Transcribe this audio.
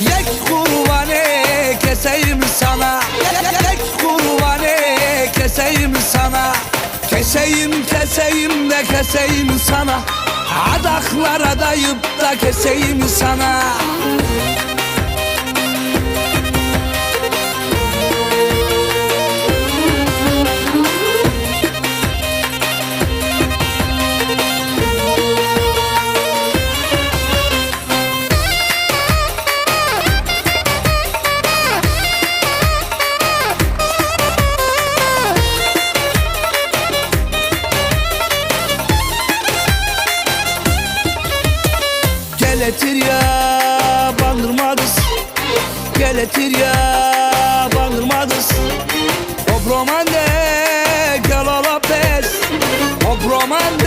Yek kurbanı keseyim sana. Yek kurbanı keseyim sana. Keseyim keseyim de keseyim sana. Adaklara dayıp da keseyim sana. Geletir ya bandırmadız Geletir ya bandırmadız Kompromandez